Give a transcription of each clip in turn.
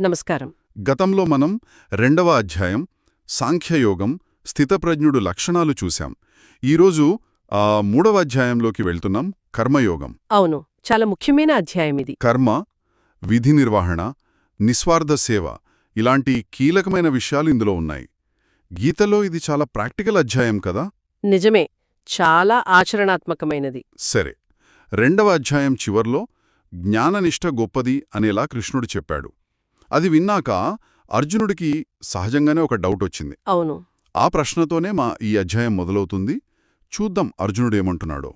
నమస్కారం. గతంలో మనం రెండవ అధ్యాయం సాంఖ్యయోగం స్థితప్రజ్ఞుడు లక్షణాలు చూశాం. ఈరోజు ఆ మూడవ అధ్యాయంలోకి వెళ్తున్నాం కర్మయోగం. అవును చాలా ముఖ్యమైన అధ్యాయం ఇది. కర్మ విధి నిర్వహణ నిస్వార్థ సేవ ఇలాంటి కీలకమైన విషయాలు ఇందులో ఉన్నాయి. గీతలో ఇది చాలా ప్రాక్టికల్ అధ్యాయం కదా? నిజమే చాలా ఆచరణాత్మకమైనది. సరే రెండవ అధ్యాయం చివర్లో జ్ఞాననిష్ట గొప్పది అనేలా కృష్ణుడు చెప్పాడు. అది విన్నాక అర్జునుడికి సహజంగానే ఒక డౌట్ వచ్చింది. అవును. ఆ ప్రశ్నతోనే మా ఈ అధ్యాయం మొదలవుతుంది. చూద్దాం అర్జునుడేమంటున్నాడో.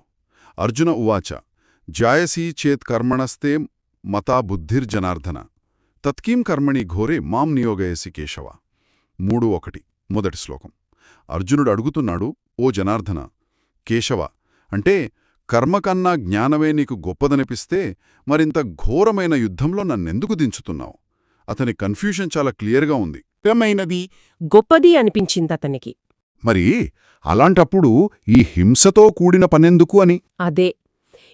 అర్జున ఉవాచ జాయసీ చేత్ కర్మణస్తే మతా బుద్ధిర్జనార్దన తత్కీం కర్మణి ఘోరే మాం నియోగయసి కేశవ. మూడు ఒకటి మొదటి శ్లోకం. అర్జునుడు అడుగుతున్నాడు ఓ జనార్దన కేశవ అంటే కర్మకన్నా జ్ఞానమే నీకు గొప్పదనిపిస్తే మరింత ఘోరమైన యుద్ధంలో నన్నెందుకు దించుతున్నావు? అతని కన్ఫ్యూషన్ చాలా క్లియర్గా ఉంది. మైనది గొప్పది అనిపించిందతనికి మరి అలాంటప్పుడు ఈ హింసతో కూడిన పనెందుకు అని? అదే.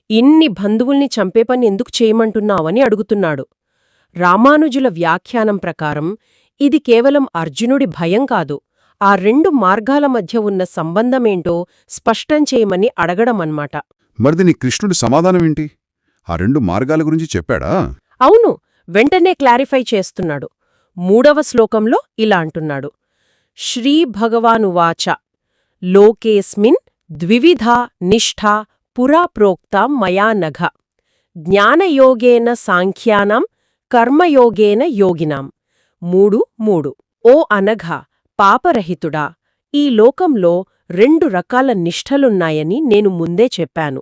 ఇన్ని బంధువుల్ని చంపే పని ఎందుకు చేయమంటున్నావని అడుగుతున్నాడు. రామానుజుల వ్యాఖ్యానం ప్రకారం ఇది కేవలం అర్జునుడి భయం కాదు. ఆ రెండు మార్గాల మధ్య ఉన్న సంబంధమేంటో స్పష్టం చేయమని అడగడమన్మాట మరిది నీ కృష్ణుడి సమాధానమేంటి ఆ రెండు మార్గాల గురించి చెప్పాడా? అవును. వెంటనే క్లారిఫై చేస్తున్నాడు. మూడవ శ్లోకంలో ఇలా అంటున్నాడు. శ్రీభగవానువాచ లోకేస్మిన్ ద్వివిధ నిష్ఠా పురా మయానఘ మయా నఘ. జ్ఞానయోగేన సాంఖ్యానాం కర్మయోగేన యోగినాం. మూడు మూడు. ఓ అనఘ పాపరహితుడా ఈ లోకంలో రెండు రకాల నిష్ఠలున్నాయని నేను ముందే చెప్పాను.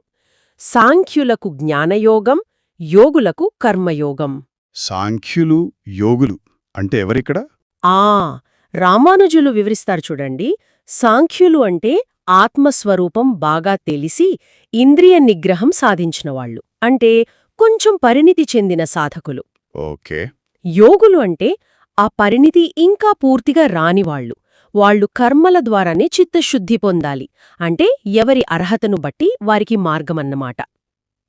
సాంఖ్యులకు జ్ఞానయోగం యోగులకు కర్మయోగం. సాంఖ్యులు యోగులు అంటే ఎవరిక్కడ? ఆ రామానుజులు వివరిస్తారు చూడండి. సాంఖ్యులు అంటే ఆత్మస్వరూపం బాగా తెలిసి ఇంద్రియ నిగ్రహం సాధించినవాళ్ళు అంటే కొంచెం పరిణితి చెందిన సాధకులు. ఓకే. యోగులు అంటే ఆ పరిణితి ఇంకా పూర్తిగా రానివాళ్ళు వాళ్ళు కర్మల ద్వారానే చిత్తశుద్ధి పొందాలి. అంటే ఎవరి అర్హతను బట్టి వారికి మార్గమన్నమాట.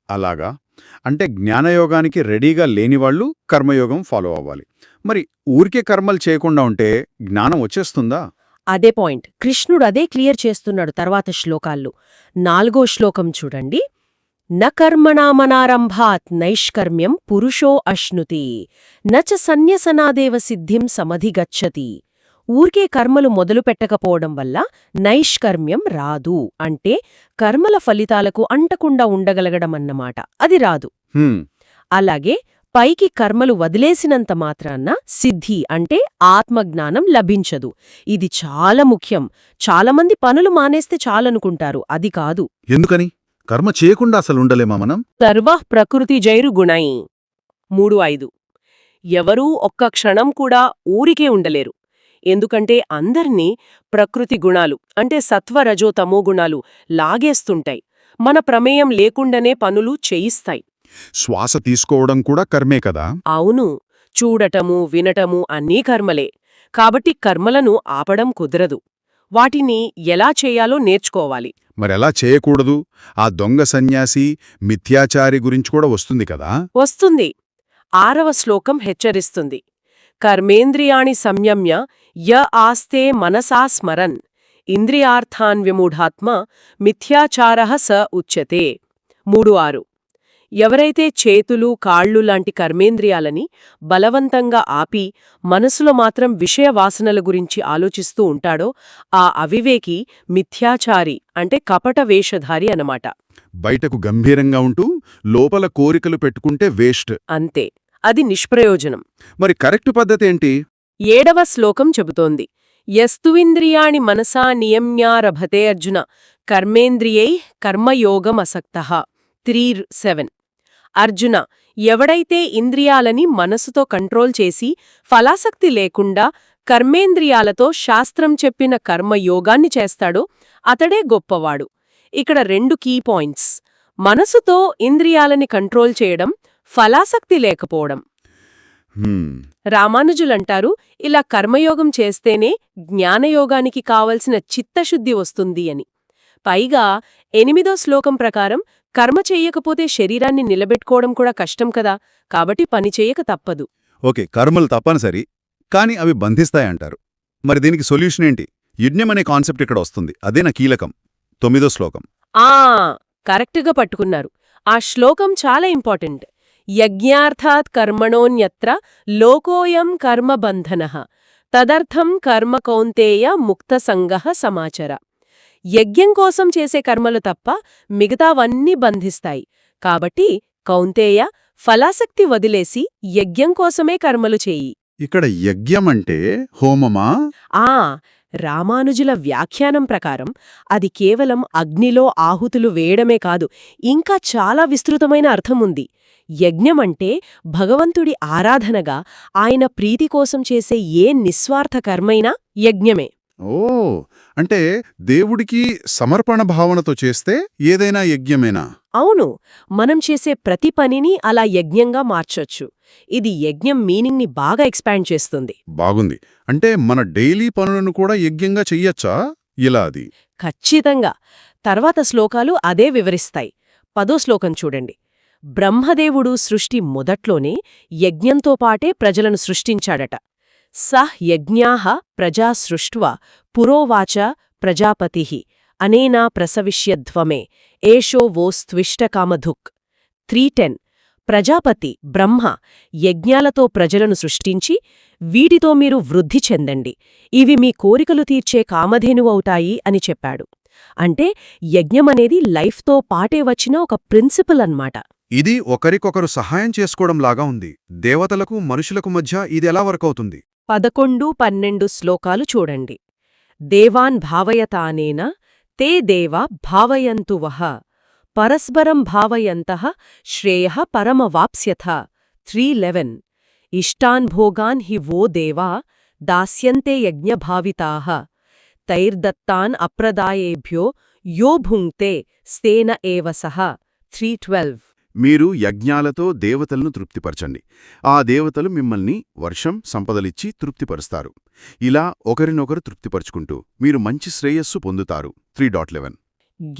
అలాగా? అంటే జ్ఞానయోగానికి రెడీగా లేనివాళ్ళు కర్మయోగం ఫాలో అవ్వాలి. మరి ఊరికే కర్మలు చేయకుండా ఉంటే జ్ఞానం వచ్చేస్తుందా? అదే పాయింట్. కృష్ణుడు అదే క్లియర్ చేస్తున్నాడు తర్వాత శ్లోకాల్లో. నాలుగో శ్లోకం చూడండి. న నైష్కర్మ్యం పురుషో అశ్నుతి. నచ సన్యసనాదేవ సిద్ధిం సమధిగచ్చతి. ఊర్కే కర్మలు మొదలుపెట్టకపోవడం వల్ల నైష్కర్మ్యం రాదు. అంటే కర్మల ఫలితాలకు అంటకుండా ఉండగలగడమన్నమాట అది రాదు. అలాగే పైకి కర్మలు వదిలేసినంత మాత్రాన్న సిద్ధి అంటే ఆత్మజ్ఞానం లభించదు. ఇది చాలా ముఖ్యం. చాలామంది పనులు మానేస్తే చాలనుకుంటారు. అది కాదు. ఎందుకని? కర్మ చేయకుండా అసలు ఉండలేమా మనం? సర్వః ప్రకృతి జైరు గుణై. మూడు ఐదు. ఎవరూ ఒక్క క్షణం కూడా ఊరికే ఉండలేరు. ఎందుకంటే అందర్నీ ప్రకృతి గుణాలు అంటే సత్వరజో తమో గుణాలు లాగేస్తుంటాయి. మన ప్రమేయం లేకుండానే పనులు చేయిస్తాయి. శ్వాస తీసుకోవడం కూడా కర్మే కదా? అవును. చూడటము వినటము అన్నీ కర్మలే. కాబట్టి కర్మలను ఆపడం కుదరదు. వాటిని ఎలా చేయాలో నేర్చుకోవాలి. మరెలా చేయకూడదు? ఆ దొంగ సన్యాసి మిథ్యాచారి గురించి కూడా వస్తుంది కదా? వస్తుంది. ఆరవ శ్లోకం హెచ్చరిస్తుంది. కర్మేంద్రియాణి సంయమ్య య ఆస్తే మనసా స్మరన్. ఇంద్రియార్థాన్ విమూఢాత్మ మిథ్యాచార స ఉచ్యతే. మూడు ఆరు ఎవరైతే చేతులు కాళ్ళు లాంటి కర్మేంద్రియాలని బలవంతంగా ఆపి మనసులో మాత్రం విషయ వాసనల గురించి ఆలోచిస్తూ ఉంటాడో ఆ అవివేకి మిథ్యాచారి అంటే కపట వేషధారి అనమాట బయటకు గంభీరంగా ఉంటూ లోపల కోరికలు పెట్టుకుంటే వేస్ట్. అంతే. అది నిష్ప్రయోజనం. మరి కరెక్ట్ పద్ధతి ఏంటి? ఏడవ శ్లోకం చెబుతోంది. యస్తువింద్రియాణి మనసా నియమ్యారభతే అర్జున కర్మేంద్రియై కర్మయోగమసక్త. Three seven. అర్జున ఎవడైతే ఇంద్రియాలని మనసుతో కంట్రోల్ చేసి ఫలాసక్తి లేకుండా కర్మేంద్రియాలతో శాస్త్రం చెప్పిన కర్మయోగాన్ని చేస్తాడో అతడే గొప్పవాడు. ఇక్కడ రెండు కీ పాయింట్స్. మనసుతో ఇంద్రియాలని కంట్రోల్ చేయడం ఫలాసక్తి లేకపోవడం. రామానుజులంటారు ఇలా కర్మయోగం చేస్తేనే జ్ఞానయోగానికి కావలసిన చిత్తశుద్ధి వస్తుంది అని. పైగా ఎనిమిదో శ్లోకం ప్రకారం కర్మ చెయ్యకపోతే శరీరాన్ని నిలబెట్టుకోవడం కూడా కష్టం కదా కాబట్టి పని చెయ్యక తప్పదు. ఓకే కర్మలు తప్పనిసరి కానీ అవి బంధిస్తాయంటారు. మరి దీనికి సొల్యూషన్ ఏంటి? యజ్ఞం అనే కాన్సెప్ట్ ఇక్కడ వస్తుంది అదే నా కీలకం. తొమ్మిదో శ్లోకం. ఆ కరెక్ట్గా పట్టుకున్నారు. ఆ శ్లోకం చాలా ఇంపార్టెంట్. యజ్ఞార్థాత్ కర్మణోన్యత్ర లోకోయం కర్మబంధన తదర్థం కర్మ కౌంతేయ ముక్తసంగ సమాచర. యజ్ఞం కోసం చేసే కర్మలు తప్ప మిగతావన్నీ బంధిస్తాయి. కాబట్టి కౌంతేయ ఫలాసక్తి వదిలేసి యజ్ఞం కోసమే కర్మలు చేయి. ఇక్కడ యజ్ఞం అంటే హోమమా? ఆ రామానుజుల వ్యాఖ్యానం ప్రకారం అది కేవలం అగ్నిలో ఆహుతులు వేయడమే కాదు ఇంకా చాలా విస్తృతమైన అర్థముంది. యజ్ఞమంటే భగవంతుడి ఆరాధనగా ఆయన ప్రీతి కోసం చేసే ఏ నిస్వార్థ కర్మైనా యజ్ఞమే. ఓ అంటే దేవుడికి సమర్పణ భావనతో చేస్తే ఏదైనా యజ్ఞమేనా? అవును మనం చేసే ప్రతి పనిని అలా యజ్ఞంగా మార్చొచ్చు. ఇది యజ్ఞం మీనింగ్ని బాగా ఎక్స్పాండ్ చేస్తుంది. బాగుంది. అంటే మన డైలీ పనులను కూడా యజ్ఞంగా చెయ్యొచ్చా? ఇలా అది. ఖచ్చితంగా. తర్వాత శ్లోకాలు అదే వివరిస్తాయి. పదో శ్లోకం చూడండి. బ్రహ్మదేవుడు సృష్టి మొదట్లోనే యజ్ఞంతో పాటే ప్రజలను సృష్టించాడట. సహ్ యజ్ఞాః ప్రజా సృష్ట్వా పురోవాచ ప్రజాపతి అనేనా ప్రసవిష్యధ్వమే ఏషో వోస్త్విష్టకామధుక్. త్రీ టెన్ ప్రజాపతి బ్రహ్మ యజ్ఞాలతో ప్రజలను సృష్టించి వీటితో మీరు వృద్ధి చెందండి. ఇవి మీ కోరికలు తీర్చే కామధేనువవుతాయి అని చెప్పాడు. అంటే యజ్ఞమనేది లైఫ్తో పాటే వచ్చిన ఒక ప్రిన్సిపల్ అన్నమాట. ఇది ఒకరికొకరు సహాయం చేసుకోవడం లాగా ఉంది. దేవతలకు మనుషులకు మధ్య ఇది ఎలా వర్కవుతుంది? పదకొండు పన్నెండు శ్లోకాలు చూడండి. దేవాన్ భావయతానేన తే దేవా భావయంతు వహ పరస్పరం భావయంత శ్రేయ పరమవాప్స్యథ. Three eleven. ఇష్టాన్ భోగాన్ హి వో దేవా దాస్యంతే యజ్ఞభావితా. తైర్దత్తాన్ అప్రదాయేభ్యో యో భుంక్తే స్తేన ఏవ సహ త్రీ ట్వెల్వ్. మీరు యజ్ఞాలతో దేవతలను తృప్తిపరచండి. ఆ దేవతలు మిమ్మల్ని వర్షం సంపదలిచ్చి తృప్తిపరుస్తారు. ఇలా ఒకరినొకరు తృప్తిపరుచుకుంటూ మీరు మంచి శ్రేయస్సు పొందుతారు. Three dot eleven.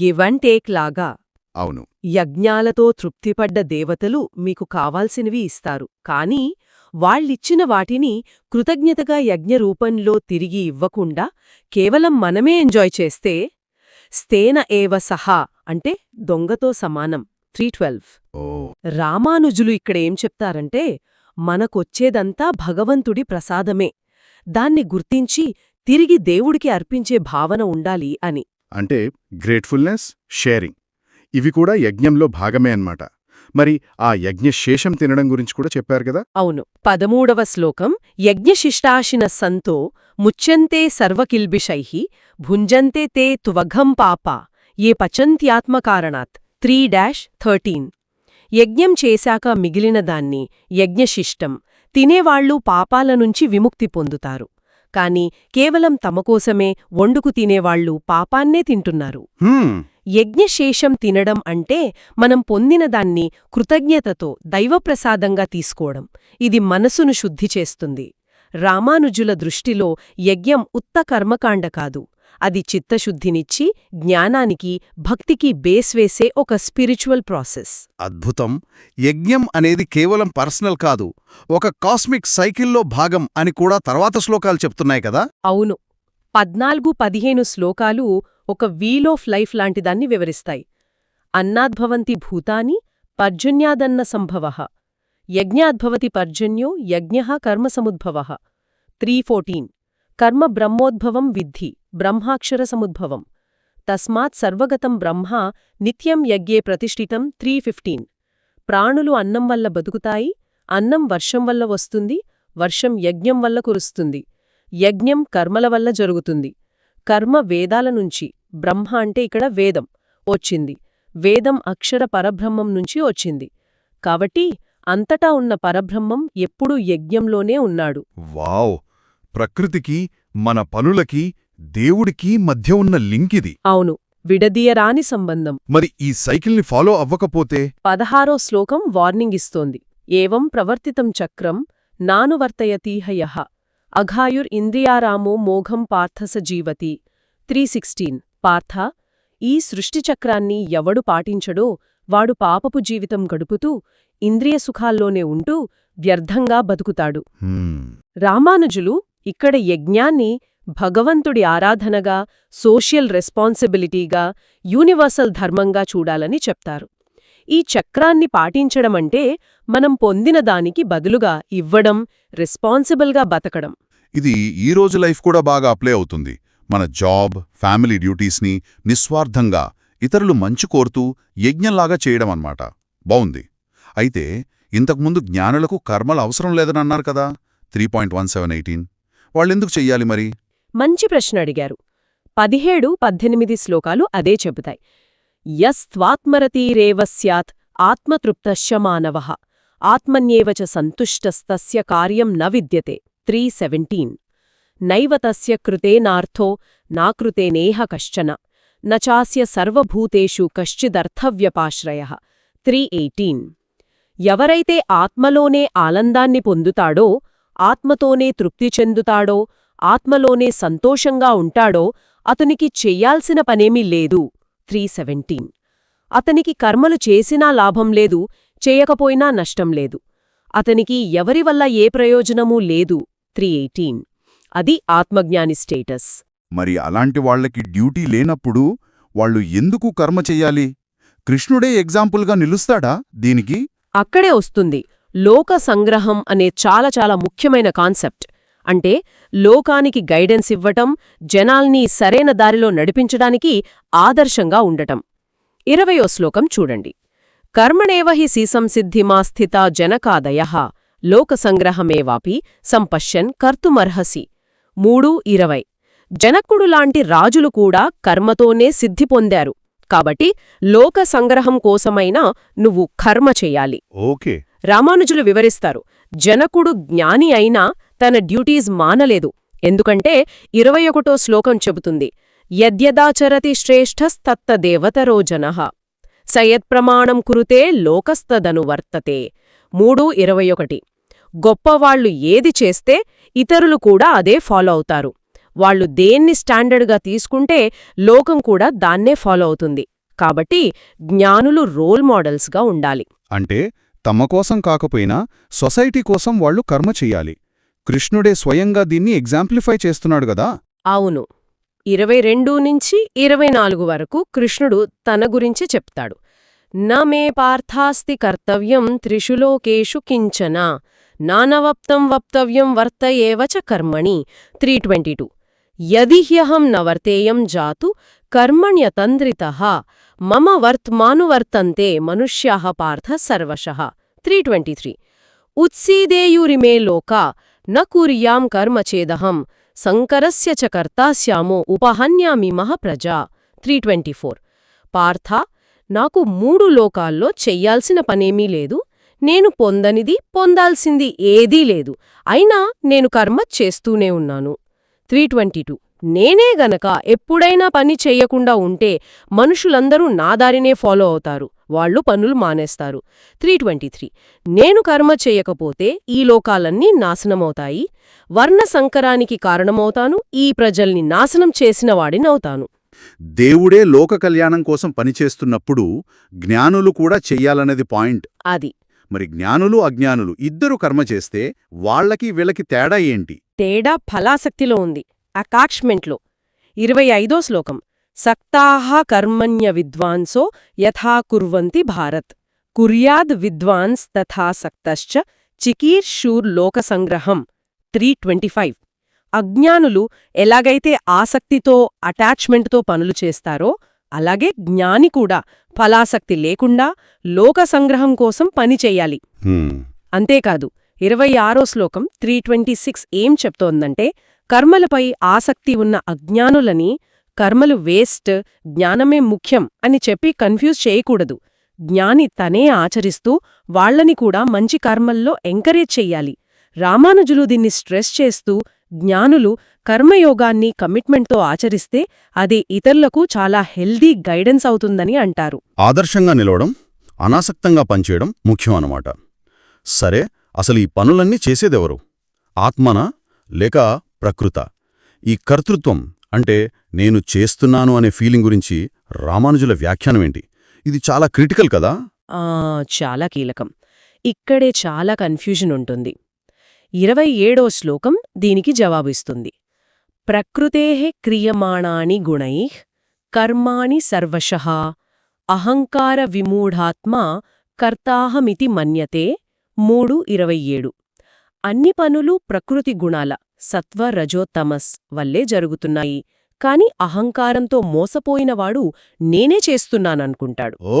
Give and take లాగా అవును. యజ్ఞాలతో తృప్తిపడ్డ దేవతలు మీకు కావాల్సినవి ఇస్తారు. కాని వాళ్ళిచ్చిన వాటిని కృతజ్ఞతగా యజ్ఞ రూపంలో తిరిగి ఇవ్వకుండా కేవలం మనమే ఎంజాయ్ చేస్తే స్తేన ఏవ సహా అంటే దొంగతో సమానం. Three twelve. రామానుజులు ఇక్కడేం చెప్తారంటే మనకొచ్చేదంతా భగవంతుడి ప్రసాదమే. దాన్ని గుర్తించి తిరిగి దేవుడికి అర్పించే భావన ఉండాలి అని. అంటే గ్రేట్ఫుల్నెస్ షేరింగ్. ఇవి కూడా యజ్ఞంలో భాగమే అన్నమాట. మరి ఆ యజ్ఞ శేషం తినడం గురించి కూడా చెప్పారు కదా? అవును. పదమూడవ శ్లోకం యజ్ఞశిష్టాశిన సంతో ముచ్యంతే సర్వకిల్బిషైః భుంజంతే తే త్వఘం పాప ఏ పచంత్యాత్మకారణాత్ త్రీ డాష్ థర్టీన్. యజ్ఞం చేశాక మిగిలిన దాన్ని యజ్ఞశిష్టం. తినేవాళ్ళు పాపాల నుంచి విముక్తి పొందుతారు. కాని కేవలం తమకోసమే వండుకు తినేవాళ్ళు పాపాన్నే తింటున్నారు. యజ్ఞశేషం తినడం అంటే మనం పొందిన దాన్ని కృతజ్ఞతతో దైవప్రసాదంగా తీసుకోవడం. ఇది మనసును శుద్ధి చేస్తుంది. రామానుజుల దృష్టిలో యజ్ఞం ఉత్త కర్మకాండ కాదు. అది చిత్తశుద్ధినిచ్చి జ్ఞానానికి భక్తికి బేస్ వేసే ఒక స్పిరిచువల్ ప్రాసెస్. అద్భుతం. యజ్ఞం అనేది కేవలం పర్సనల్ కాదు ఒక కాస్మిక్ సైకిల్లో భాగం అని కూడా తర్వాత శ్లోకాలు చెప్తున్నాయి కదా? అవును. పద్నాలుగు పదిహేను శ్లోకాలు ఒక వీల్ ఆఫ్ లైఫ్ లాంటిదాన్ని వివరిస్తాయి. అన్నాద్భవంతి భూతాని పర్జన్యాదన్న సంభవ. యజ్ఞాద్భవతి పర్జన్యో యజ్ఞ కర్మసముద్భవ త్రీ ఫోర్టీన్. కర్మ బ్రహ్మోద్భవం విద్ధి బ్రహ్మాక్షర సముద్భవం తస్మాత్ సర్వగతం బ్రహ్మ నిత్యం యజ్ఞే ప్రతిష్ఠితం త్రీ ఫిఫ్టీన్. ప్రాణులు అన్నం వల్ల బతుకుతాయి అన్నం వర్షం వల్ల వస్తుంది వర్షం యజ్ఞం వల్ల కురుస్తుంది. యజ్ఞం కర్మల వల్ల జరుగుతుంది. కర్మ వేదాల నుంచి బ్రహ్మ అంటే ఇక్కడ వేదం వచ్చింది. వేదం అక్షర పరబ్రహ్మం నుంచి వచ్చింది. కాబట్టి అంతటా ఉన్న పరబ్రహ్మం ఎప్పుడూ యజ్ఞంలోనే ఉన్నాడు. వావ్! ప్రకృతికి మన పనులకి దేవుడికి మధ్య ఉన్న లింక్ ఇది. అవును విడదీయరాని సంబంధం. మరి ఈ సైకిల్ని ఫాలో అవ్వకపోతే? పదహారో శ్లోకం వార్నింగ్ ఇస్తోంది. ఏవం ప్రవర్తితం చక్రం నానువర్తయతీహ యః అఘాయుర్ ఇంద్రియారామో మోఘం పార్థస జీవతి. Three sixteen. పార్థ ఈ సృష్టిచక్రాన్ని ఎవడు పాటించడో వాడు పాపపు జీవితం గడుపుతూ ఇంద్రియ సుఖాల్లోనే ఉంటూ వ్యర్థంగా బతుకుతాడు. రామానుజులు ఇక్కడ యజ్ఞాన్ని భగవంతుడి ఆరాధనగా సోషల్ రెస్పాన్సిబిలిటీగా యూనివర్సల్ ధర్మంగా చూడాలని చెప్తారు. ఈ చక్రాన్ని పాటించడమంటే మనం పొందిన దానికి బదులుగా ఇవ్వడం రెస్పాన్సిబుల్గా బతకడం. ఇది ఈ రోజు లైఫ్ కూడా బాగా అప్లై అవుతుంది. మన జాబ్ ఫ్యామిలీ డ్యూటీస్ని నిస్వార్థంగా ఇతరులు మంచి కోరుతూ యజ్ఞంలాగా చేయడం అన్నమాట. బావుంది. అయితే ఇంతకుముందు జ్ఞానులకు కర్మలు అవసరం లేదని అన్నారు కదా three point one seven eighteen. వాళ్ళెందుకు చెయ్యాలి మరి? మంచి ప్రశ్న అడిగారు పదిహేడు పద్దెనిమిది శ్లోకాలు అదే చెబుతాయి. యస్త్వాత్మరతీరేవ స్యాత్ ఆత్మతృప్తశ్చ మానవ ఆత్మన్యేవ చ సంతుష్టస్తస్య కార్యం న విద్యతే. Three seventeen. నైవ తస్య కృతేనార్థో నాకృతేనేహ కశ్చన న చాస్య సర్వభూతేషు కశ్చిదర్థవ్యపాశ్రయ. Three eighteen. ఎవరైతే ఆత్మలోనే ఆనందాన్ని పొందుతాడో ఆత్మతోనే తృప్తి చెందుతాడో ఆత్మలోనే సంతోషంగా ఉంటాడో అతనికి చెయ్యాల్సిన పనేమీ లేదు. Three seventeen. అతనికి కర్మలు చేసినా లాభం లేదు చేయకపోయినా నష్టం లేదు. అతనికి ఎవరి వల్ల ఏ ప్రయోజనమూ లేదు. Three eighteen. అది ఆత్మజ్ఞాని స్టేటస్. మరి అలాంటి వాళ్ళకి డ్యూటీ లేనప్పుడు వాళ్ళు ఎందుకు కర్మ చెయ్యాలి కృష్ణుడే ఎగ్జాంపుల్గా నిలుస్తాడా దీనికి? అక్కడే వస్తుంది. లోక సంగ్రహం అనే చాలా చాలా ముఖ్యమైన కాన్సెప్ట్. అంటే లోకానికి గైడెన్స్ ఇవ్వటం జనాల్ని సరైన దారిలో నడిపించడానికి ఆదర్శంగా ఉండటం. ఇరవయో శ్లోకం చూడండి. కర్మణేవ హి సీసంసిద్ధిమా స్థిత జనకాదయ లోకసంగ్రహమేవాపి సంపశ్యన్ కర్తుమర్హసి. మూడు ఇరవై. జనకుడులాంటి రాజులు కూడా కర్మతోనే సిద్ధి పొందారు. కాబట్టి లోక సంగ్రహం కోసమైనా నువ్వు కర్మ చెయ్యాలి ఓకే. రామానుజులు వివరిస్తారు. జనకుడు జ్ఞాని అయినా తన డ్యూటీస్ మానలేదు. ఎందుకంటే ఇరవై ఒకటో శ్లోకం చెబుతుంది. యద్యదాచరతి శ్రేష్ఠస్తత్తదేవతరో జనః. సయత్ప్రమాణం కురుతే లోకస్తదనువర్తతే మూడు ఇరవై ఒకటి. గొప్పవాళ్ళు ఏది చేస్తే ఇతరులు కూడా అదే ఫాలో అవుతారు. వాళ్ళు దేన్ని స్టాండర్డ్గా తీసుకుంటే లోకం కూడా దాన్నే ఫాలో అవుతుంది. కాబట్టి జ్ఞానులు రోల్ మోడల్స్గా ఉండాలి. అంటే తమ కోసం కాకపోయినా సొసైటీ కోసం వాళ్ళు కర్మ చెయ్యాలి కృష్ణుడే స్వయంగా దీన్ని ఎగ్జాంప్లిఫై చేస్తున్నాడు గదా అవును. ఇరవై రెండు నుంచి ఇరవై నాలుగు వరకు కృష్ణుడు తన గురించి చెప్తాడు. న మే పార్థాస్తి కర్తవ్యం త్రిషులోకేషు కించనా కించన నానవప్తం వప్తవ్యం వర్త ఏవ చ కర్మణి త్రీ ట్వంటీ టూ. యది హ్యహం న వర్తేయం జాతు కర్మణ్యతంద్రిత మమ వర్త్మానువర్తంతే మనుష్యాః పార్థ సర్వశః. Three twenty three. ఉత్సీదేయురిమే లోకా న కుర్యాం కర్మ చేదహం సంకరస్య చ కర్తాస్యామో ఉపహన్యామి మహ ప్రజా. Three twenty four. పార్థ నాకు మూడు లోకాల్లో చెయ్యాల్సిన పనేమీ లేదు. నేను పొందనిది పొందాల్సింది ఏదీ లేదు. అయినా నేను కర్మ చేస్తూనే ఉన్నాను. Three twenty two. నేనే గనక ఎప్పుడైనా పని చెయ్యకుండా ఉంటే మనుషులందరూ నా దారినే ఫాలో అవుతారు. వాళ్ళు పనులు మానేస్తారు. Three twenty three. నేను కర్మ చెయ్యకపోతే ఈ లోకాలన్నీ నాశనమవుతాయి. వర్ణ సంకరానికి కారణమవుతాను. ఈ ప్రజల్ని నాశనం చేసిన వాడినవుతాను దేవుడే లోక కళ్యాణం కోసం పనిచేస్తున్నప్పుడు జ్ఞానులు కూడా చెయ్యాలనేది పాయింట్. అది. మరి జ్ఞానులు అజ్ఞానులు ఇద్దరు కర్మ చేస్తే వాళ్ళకి వీళ్ళకి తేడా ఏంటి? తేడా ఫలాసక్తిలో ఉంది. అకాచ్మెంట్లో ఇరవై ఐదో శ్లోకం. సక్తాహ కర్మణ్య విద్వాంసో యథా కుర్వంతి భారత్. కుర్యాద్ విద్వాన్స్ తథా సక్తశ్చ చికీర్షూర్లోకసంగ్రహం త్రీ ట్వంటీ ఫైవ్. అజ్ఞానులు ఎలాగైతే ఆసక్తితో అటాచ్మెంట్తో పనులు చేస్తారో అలాగే జ్ఞాని కూడా ఫలాసక్తి లేకుండా లోకసంగ్రహం కోసం పని చెయ్యాలి అంతేకాదు ఇరవై ఆరో శ్లోకం త్రీ ట్వంటీ సిక్స్ ఏం చెప్తోందంటే కర్మలపై ఆసక్తి ఉన్న అజ్ఞానులని కర్మలు వేస్ట్ జ్ఞానమే ముఖ్యం అని చెప్పి కన్ఫ్యూజ్ చేయకూడదు. జ్ఞాని తనే ఆచరిస్తూ వాళ్ళని కూడా మంచి కర్మల్లో ఎంకరేజ్ చెయ్యాలి. రామానుజులు దీన్ని స్ట్రెస్ చేస్తూ జ్ఞానులు కర్మయోగాన్ని కమిట్మెంట్తో ఆచరిస్తే అది ఇతరులకు చాలా హెల్దీ గైడెన్స్ అవుతుందని అంటారు. ఆదర్శంగా నిలవడం అనాసక్తంగా పనిచేయడం ముఖ్యం అన్నమాట. సరే అసలు ఈ పనులన్నీ చేసేదెవరు? ఆత్మనా? లేక ప్రకృత. ఈ కర్తృత్వం అంటే నేను చేస్తున్నాను అనే ఫీలింగ్ గురించి రామానుజుల వ్యాఖ్యానమేంటి ఇది చాలా క్రిటికల్ కదా? ఆ చాలా కీలకం. ఇక్కడే చాలా కన్ఫ్యూజన్ ఉంటుంది. ఇరవై ఏడో శ్లోకం దీనికి జవాబిస్తుంది ప్రకృతే క్రియమాణాని గుణై కర్మాణి సర్వశ అహంకార విమూఢాత్మా కర్తాహమితి మన్యతే మూడు ఇరవై ఏడు. అన్ని పనులు ప్రకృతి గుణాల. సత్వ రజో తమస్ వల్లే జరుగుతున్నాయి. కాని అహంకారంతో మోసపోయినవాడు నేనే చేస్తున్నాననుకుంటాడు. ఓ!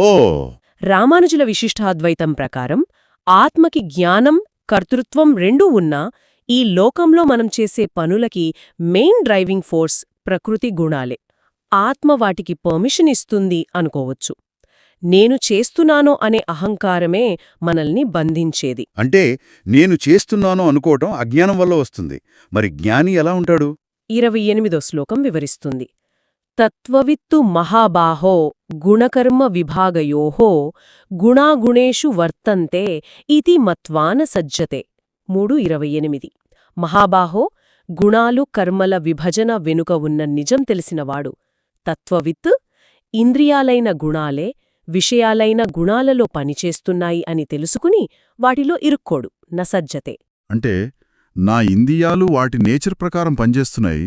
రామానుజుల విశిష్టాద్వైతం ప్రకారం ఆత్మకి జ్ఞానం కర్తృత్వం రెండూ ఉన్నా ఈ లోకంలో మనం చేసే పనులకి మెయిన్ డ్రైవింగ్ ఫోర్స్ ప్రకృతి గుణాలే. ఆత్మ వాటికి పర్మిషన్ ఇస్తుంది అనుకోవచ్చు. నేను చేస్తున్నానో అనే అహంకారమే మనల్ని బంధించేది. అంటే నేను చేస్తున్నాను అనుకోవటం అజ్ఞానం వల్ల వస్తుంది. మరి జ్ఞాని ఎలా ఉంటాడు? ఇరవై ఎనిమిదో శ్లోకం వివరిస్తుంది. తత్వవిత్తు మహాబాహో గుణకర్మ విభాగయోహో గుణాగుణేషు వర్తంతే ఇతి మత్వాన సజ్జతే. మూడు ఇరవై ఎనిమిది. మహాబాహో గుణాలు కర్మల విభజన వెనుక ఉన్న నిజం తెలిసినవాడు తత్వవిత్ ఇంద్రియాలైన గుణాలే విషయాలైన గుణాలలో పనిచేస్తున్నాయి అని తెలుసుకుని వాటిలో ఇరుక్కోడు నసజ్జతే. అంటే నా ఇంద్రియాలు వాటి నేచర్ ప్రకారం పనిచేస్తున్నాయి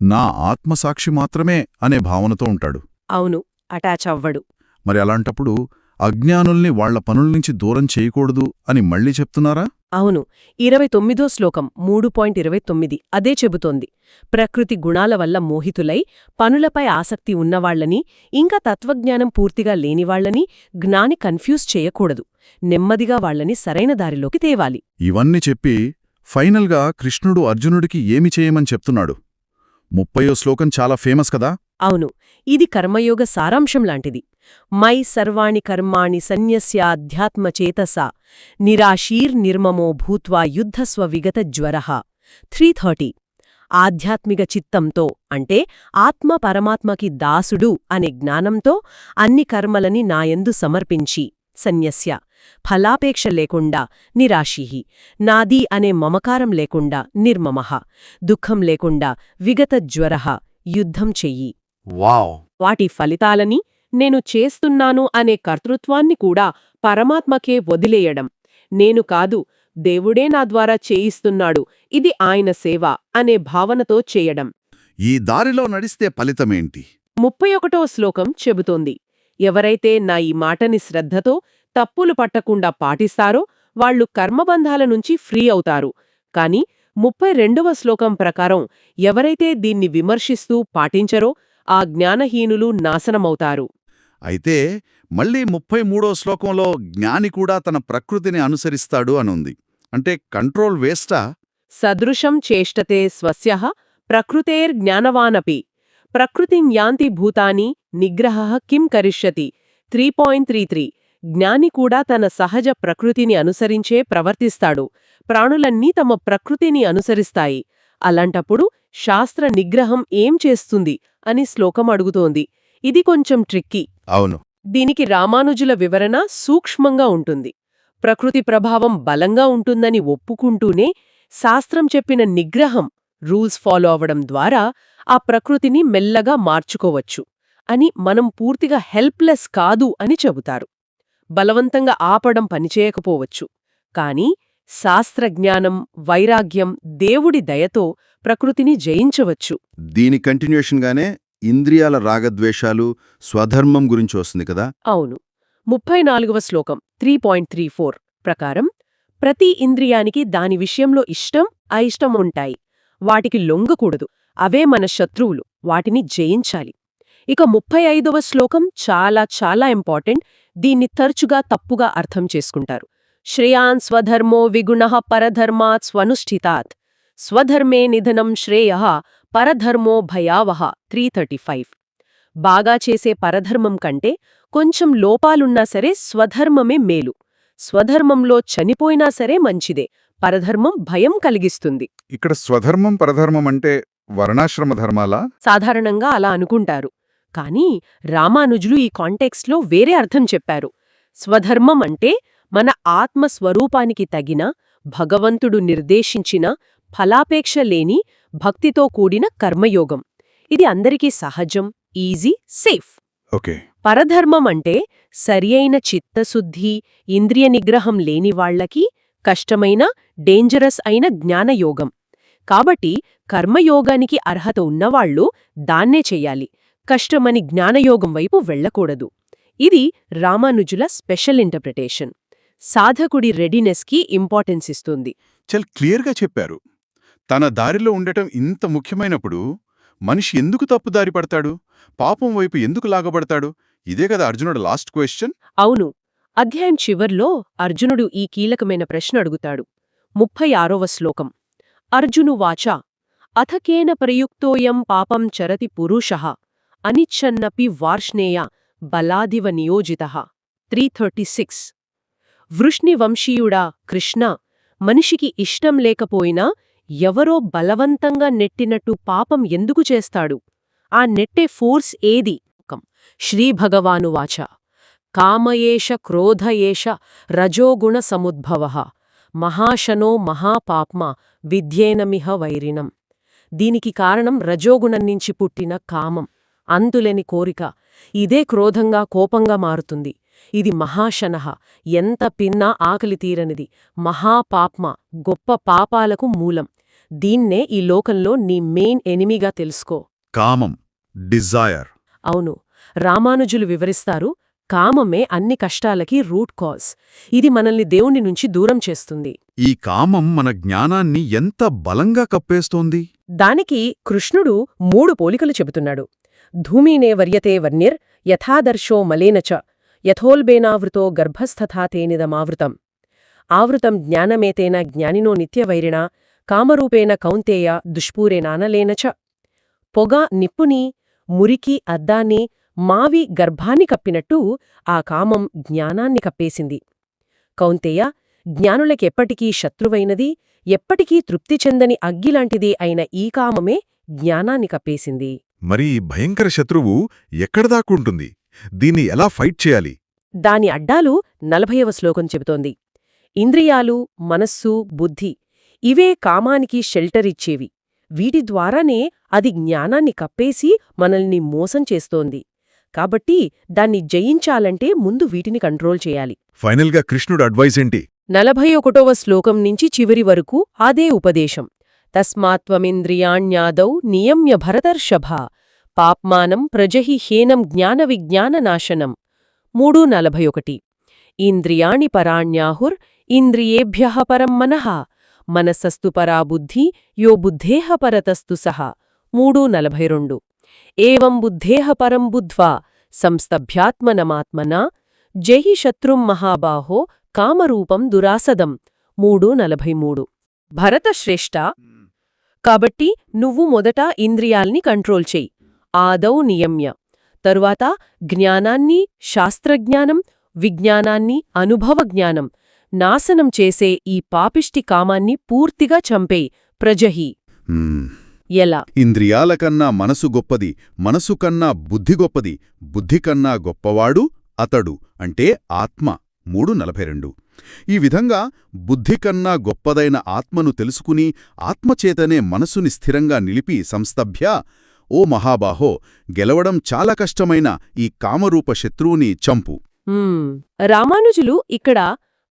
నా ఆత్మసాక్షి మాత్రమే అనే భావనతో ఉంటాడు. అవును అటాచ్ అవ్వడు. మరి అలాంటప్పుడు అజ్ఞానుల్ని వాళ్ళ పనుల నుంచి దూరం చేయకూడదు అని మళ్ళీ చెప్తున్నారా? అవును. ఇరవై తొమ్మిదో శ్లోకం మూడు పాయింట్ ఇరవై తొమ్మిది అదే చెబుతోంది. ప్రకృతి గుణాల వల్ల మోహితులై పనులపై ఆసక్తి ఉన్నవాళ్ళని ఇంకా తత్వజ్ఞానం పూర్తిగా లేనివాళ్ళని జ్ఞాని కన్ఫ్యూజ్ చేయకూడదు. నెమ్మదిగా వాళ్ళని సరైన దారిలోకి తేవాలి. ఇవన్నీ చెప్పి ఫైనల్గా కృష్ణుడు అర్జునుడికి ఏమి చేయమని చెప్తున్నాడు? ముప్పయో శ్లోకం చాలా ఫేమస్ కదా? అవును. ఇది కర్మయోగ సారాంశం లాంటిది. మై సర్వాణి కర్మాణి సన్యస్యాధ్యాత్మచేతసా నిరాశీర్నిర్మమో భూత్వా యుద్ధస్వ విగత జ్వరః. Three thirty. ఆధ్యాత్మిక చిత్తంతో అంటే ఆత్మ పరమాత్మకి దాసుడు అనే జ్ఞానంతో అన్ని కర్మలని నాయందు సమర్పించి సన్యస్య ఫలాపేక్ష లేకుండా నిరాశిహి నాది అనే మమకారం లేకుండా నిర్మమః దుఃఖం లేకుండా విగత జ్వరః యుద్ధం చెయ్యి. వావ్. వాటి ఫలితాలని నేను చేస్తున్నాను అనే కర్తృత్వాన్ని కూడా పరమాత్మకే వదిలేయడం. నేను కాదు దేవుడే నా ద్వారా చేయిస్తున్నాడు ఇది ఆయన సేవ అనే భావనతో చేయడం. ఈ దారిలో నడిస్తే ఫలితమేంటి? ముప్పై ఒకటో శ్లోకం చెబుతోంది. ఎవరైతే నా ఈ మాటని శ్రద్ధతో తప్పులు పట్టకుండా పాటిస్తారో వాళ్ళు కర్మబంధాల నుంచి ఫ్రీ అవుతారు. కాని ముప్పై రెండవ శ్లోకం ప్రకారం ఎవరైతే దీన్ని విమర్శిస్తూ పాటించరో ఆ జ్ఞానహీనులు నాశనమవుతారు. అయితే మళ్ళీ ముప్పై మూడో శ్లోకంలో జ్ఞాని కూడా తన ప్రకృతిని అనుసరిస్తాడు అనుంది. అంటే కంట్రోల్ వేస్టా? సదృశం చేష్టతే స్వస్య ప్రకృతేర్ జ్ఞానవానపి. యాంతి భూతాని నిగ్రహ కిం కరిష్యతి? Three point three three. జ్ఞాని కూడా తన సహజ ప్రకృతిని అనుసరించే ప్రవర్తిస్తాడు. ప్రాణులన్నీ తమ ప్రకృతిని అనుసరిస్తాయి. అలాంటప్పుడు శాస్త్ర నిగ్రహం ఏం చేస్తుంది? అని శ్లోకం అడుగుతోంది. ఇది కొంచెం ట్రిక్కీ. అవును. దీనికి రామానుజుల వివరణ సూక్ష్మంగా ఉంటుంది. ప్రకృతి ప్రభావం బలంగా ఉంటుందని ఒప్పుకుంటూనే శాస్త్రం చెప్పిన నిగ్రహం రూల్స్ ఫాలో అవడం ద్వారా ఆ ప్రకృతిని మెల్లగా మార్చుకోవచ్చు అని మనం పూర్తిగా హెల్ప్లెస్ కాదు అని చెబుతారు. బలవంతంగా ఆపడం పనిచేయకపోవచ్చు. కాని శాస్త్రజ్ఞానం వైరాగ్యం దేవుడి దయతో ప్రకృతిని జయించవచ్చు. దీని కంటిన్యూషన్గానే ఇంద్రియాల రాగద్వేషాలు స్వధర్మం గురించి వస్తుంది కదా? అవును. ముప్పై నాలుగవ శ్లోకం త్రీ పాయింట్ త్రీ ఫోర్ ప్రకారం ప్రతి ఇంద్రియానికి దాని విషయంలో ఇష్టం అయిష్టం ఉంటాయి. వాటికి లొంగకూడదు. అవే మన శత్రువులు. వాటిని జయించాలి. ఇక ముప్పై ఐదవ శ్లోకం చాలా చాలా ఇంపార్టెంట్. దీన్ని తరచుగా తప్పుగా అర్థం చేసుకుంటారు. శ్రేయాన్ స్వధర్మో విగుణ పరధర్మాత్ స్వనుష్ఠితాత్. స్వధర్మే నిధనం శ్రేయ పరధర్మో భయావహ త్రీ థర్టీ ఫైవ్. బాగా చేసే పరధర్మం కంటే కొంచెం లోపాలున్నా సరే స్వధర్మమే మేలు. స్వధర్మంలో చనిపోయినా సరే మంచిదే. పరధర్మం భయం కలిగిస్తుంది. ఇక్కడ స్వధర్మం పరధర్మం అంటే వర్ణాశ్రమ ధర్మాలా? సాధారణంగా అలా అనుకుంటారు. కానీ రామానుజులు ఈ కాంటెక్స్ట్లో వేరే అర్థం చెప్పారు. స్వధర్మం అంటే మన ఆత్మస్వరూపానికి తగిన భగవంతుడు నిర్దేశించిన ఫలాపేక్ష లేని భక్తితో కూడిన కర్మయోగం. ఇది అందరికీ సహజం ఈజీ సేఫ్. ఓకే. పరధర్మం అంటే సరియైన చిత్తశుద్ధి ఇంద్రియ నిగ్రహం లేని వాళ్ళకి కష్టమైన డేంజరస్ అయిన జ్ఞానయోగం. కాబట్టి కర్మయోగానికి అర్హత ఉన్నవాళ్ళు దాన్నే చెయ్యాలి కష్టమని జ్ఞానయోగం వైపు వెళ్ళకూడదు. ఇది రామానుజుల స్పెషల్ ఇంటర్ప్రిటేషన్. సాధకుడి రెడీనెస్కి ఇంపార్టెన్స్ ఇస్తుంది. చాలా క్లియర్గా చెప్పారు. తన దారిలో ఉండటం ఇంత ముఖ్యమైనప్పుడు మనిషి ఎందుకు తప్పుదారి పడతాడు? పాపం వైపు ఎందుకు లాగబడతాడు? ఇదే కదా అర్జునుడు లాస్ట్ క్వశ్చన్? అవును. అధ్యాయం చివర్లో అర్జునుడు ఈ కీలకమైన ప్రశ్న అడుగుతాడు. ముప్పై ఆరవ శ్లోకం. అర్జును వాచ. అథకేన ప్రయుక్తోయం పాపం చరతి పురుషః అనిచ్చన్నపి వార్ష్ణేయ బలాదివ నియోజిత త్రీ థర్టీ సిక్స్. వృష్ణివంశీయుడా కృష్ణ మనిషికి ఇష్టం లేకపోయినా ఎవరో బలవంతంగా నెట్టినట్టు పాపం ఎందుకు చేస్తాడు? ఆ నెట్టే ఫోర్స్ ఏది? శ్రీభగవానువాచ కామయేష క్రోధయేష రజోగుణ సముద్భవ. మహాశనో మహాపాప్మ విద్యేనమిహ వైరిణం. దీనికి కారణం రజోగుణం నుంచి పుట్టిన కామం. అంతులేని కోరిక. ఇదే క్రోధంగా కోపంగా మారుతుంది. ఇది మహాశనః ఎంత పిన్నా ఆకలి తీరనిది. మహాపాప్మ గొప్ప పాపాలకు మూలం. దీన్నే ఈ లోకంలో నీ మెయిన్ ఎనిమిగా తెలుసుకో. కామం డిజైర్. అవును. రామానుజులు వివరిస్తారు కామమే అన్ని కష్టాలకి రూట్ కాజ్. ఇది మనల్ని దేవుని నుంచి దూరం చేస్తుంది. ఈ కామం మన జ్ఞానాన్ని ఎంత బలంగా కప్పేస్తోంది? దానికి కృష్ణుడు మూడు పోలికలు చెబుతున్నాడు. ధూమీనే వర్యతే వర్ణిర్ యథాదర్శో మలేనచ యథోల్బేనావృతో గర్భస్థథా తేనిదమావృతం ఆవృతం జ్ఞానమేతేన జ్ఞానినో నిత్యవైరిణ కామరూపేణ కౌంతేయ దుష్పూరేనానలేనచ పొగ నిప్పుని మురికి అద్దాన్ని మావి గర్భాన్ని కప్పినట్టు ఆ కామం జ్ఞానాన్ని కప్పేసింది. కౌంతేయ జ్ఞానులకెప్పటికీ శత్రువైనది ఎప్పటికీ తృప్తి చెందని అగ్గిలాంటిది అయిన ఈ కామమే జ్ఞానాన్ని కప్పేసింది. మరి భయంకర శత్రువు ఎక్కడ దాక్కుంటుంది దీన్ని ఎలా ఫైట్ చేయాలి? దాని అడ్డాలు నలభైవ శ్లోకం చెబుతోంది. ఇంద్రియాలు మనస్సు బుద్ధి ఇవే కామానికి షెల్టరిచ్చేవి వీటి ద్వారానే అది జ్ఞానాన్ని కప్పేసి మనల్ని మోసం చేస్తోంది. కాబట్టి దాన్ని జయించాలంటే ముందు వీటిని కంట్రోల్ చేయాలి. ఫైనల్గా కృష్ణుడు అడ్వైస్ ఏంటి? నలభై ఒకటవ శ్లోకం నుంచి చివరి వరకు అదే ఉపదేశం. తస్మాత్వమింద్రియాణ్యాదౌ నియమ్య భరతర్షభ పాప్మానం ప్రజహి హేనం జ్ఞాన విజ్ఞాననాశనం మూడు నలభై ఒకటి ఇంద్రియాణి పరాణ్యాహుర్ ఇంద్రియేభ్య పరం మనః. మనసస్తు పరా బుద్ధి యో బుద్ధేహ పరతస్తు సహ మూడు నలభై రెండు ఏవం బుద్ధేహ పరం బుద్ధ్వా సంస్తభ్యాత్మనమాత్మనా. జయి శత్రుం మహాబాహో కామరూపం దురాసదం. మూడు నలభై మూడు భరతశ్రేష్ఠ కాబట్టి నువ్వు మొదట ఇంద్రియాల్ని కంట్రోల్ చెయ్యి ఆదౌ నియమ్య. తరువాత జ్ఞానాన్ని శాస్త్రజ్ఞానం విజ్ఞానాన్ని అనుభవ జ్ఞానం నాశనం చేసే ఈ పాపిష్టి కామాన్ని పూర్తిగా చంపేయ్ ప్రజహి. ఎలా? ఇంద్రియాల కన్నా మనసు గొప్పది మనసు కన్నా బుద్ధి గొప్పది బుద్ధి కన్నా గొప్పవాడు అతడు అంటే ఆత్మ. మూడు నలభై రెండు. ఈ విధంగా బుద్ధి కన్నా గొప్పదైన ఆత్మను తెలుసుకుని ఆత్మచేతనే మనసుని స్థిరంగా నిలిపి సంస్తభ్య ఓ మహాబాహో గెలవడం చాలా కష్టమైన ఈ కామరూప శత్రువుని చంపు. రామానుజులు ఇక్కడ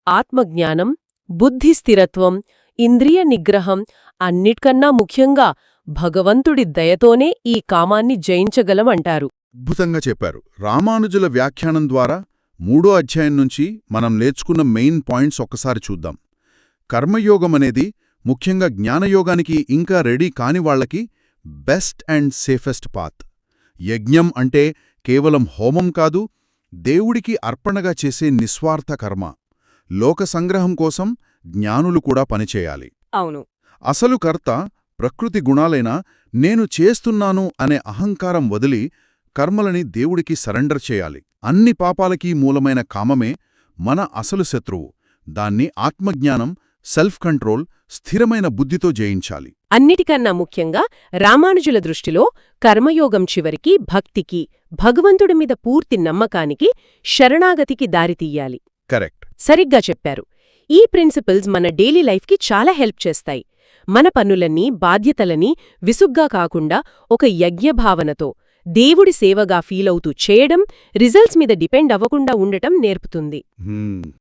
ఆత్మజ్ఞానం బుద్ధి స్థిరత్వం ఇంద్రియ నిగ్రహం అన్నిటికన్నా ముఖ్యంగా భగవంతుడి దయతోనే ఈ కామాన్ని జయించగలమంటారు. అద్భుతంగా చెప్పారు. రామానుజుల వ్యాఖ్యానం ద్వారా మూడో అధ్యాయం నుంచి మనం నేర్చుకున్న మెయిన్ పాయింట్స్ ఒక్కసారి చూద్దాం. కర్మయోగం అనేది ముఖ్యంగా జ్ఞానయోగానికి ఇంకా రెడీ కాని వాళ్ళకి బెస్ట్ అండ్ సేఫెస్ట్ పాత్. యజ్ఞం అంటే కేవలం హోమం కాదు దేవుడికి అర్పణగా చేసే నిస్వార్థ కర్మ. లోక సంగ్రహం కోసం జ్ఞానులు కూడా పనిచేయాలి. అవును. అసలు కర్త ప్రకృతి గుణాలైన నేను చేస్తున్నాను అనే అహంకారం వదిలి కర్మలని దేవుడికి సరెండర్ చేయాలి. అన్ని పాపాలకీ మూలమైన కామమే మన అసలు శత్రువు. దాన్ని ఆత్మజ్ఞానం సెల్ఫ్ కంట్రోల్ స్థిరమైన బుద్ధితో జయించాలి. అన్నిటికన్నా ముఖ్యంగా రామానుజుల దృష్టిలో కర్మయోగం చివరికి భక్తికి భగవంతుడి మీద పూర్తి నమ్మకానికి శరణాగతికి దారితీయాలి కరెక్ట్. సరిగ్గా చెప్పారు. ఈ ప్రిన్సిపల్స్ మన డైలీ లైఫ్కి చాలా హెల్ప్ చేస్తాయి. మన పనులన్నీ బాధ్యతలని విసుగ్గా కాకుండా ఒక యజ్ఞభావనతో దేవుడి సేవగా ఫీలవుతూ చేయడం రిజల్ట్స్ మీద డిపెండ్ అవ్వకుండా ఉండటం నేర్పుతుంది.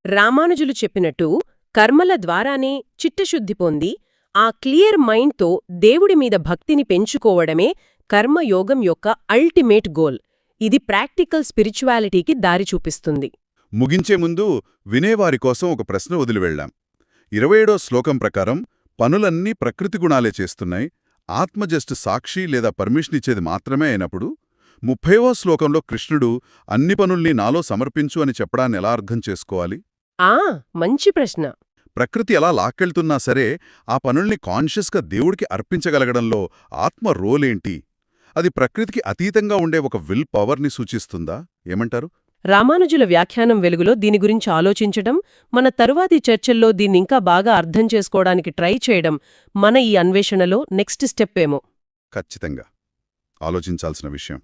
రామానుజులు చెప్పినట్టు కర్మల ద్వారానే చిట్టశుద్ధి పొంది ఆ క్లియర్ మైండ్తో దేవుడి మీద భక్తిని పెంచుకోవడమే కర్మయోగం యొక్క అల్టిమేట్ గోల్. ఇది ప్రాక్టికల్ స్పిరిచువాలిటీకి దారి చూపిస్తుంది. ముగించే ముందు వినేవారి కోసం ఒక ప్రశ్న వదిలివెళ్ళాం ఇరవైడో శ్లోకం ప్రకారం పనులన్నీ ప్రకృతి గుణాలే చేస్తున్నాయి. ఆత్మ జస్ట్ సాక్షి లేదా పర్మిషన్ ఇచ్చేది మాత్రమే అయినప్పుడు ముప్పైవో శ్లోకంలో కృష్ణుడు అన్ని పనుల్ని నాలో సమర్పించు అని చెప్పడాన్ని ఎలా అర్థం చేసుకోవాలి? ఆ మంచి ప్రశ్న. ప్రకృతి ఎలా లాక్కెళ్తున్నా సరే ఆ పనుల్ని కాన్షియస్గా దేవుడికి అర్పించగలగడంలో ఆత్మ రోలేంటి? అది ప్రకృతికి అతీతంగా ఉండే ఒక విల్ పవర్ని సూచిస్తుందా? ఏమంటారు? రామానుజుల వ్యాఖ్యానం వెలుగులో దీని గురించి ఆలోచించడం మన తరువాతి చర్చల్లో దీన్నింకా బాగా అర్థం చేసుకోవడానికి ట్రై చేయడం మన ఈ అన్వేషణలో నెక్స్ట్ స్టెప్ ఏమో. ఖచ్చితంగా. ఆలోచించాల్సిన విషయం.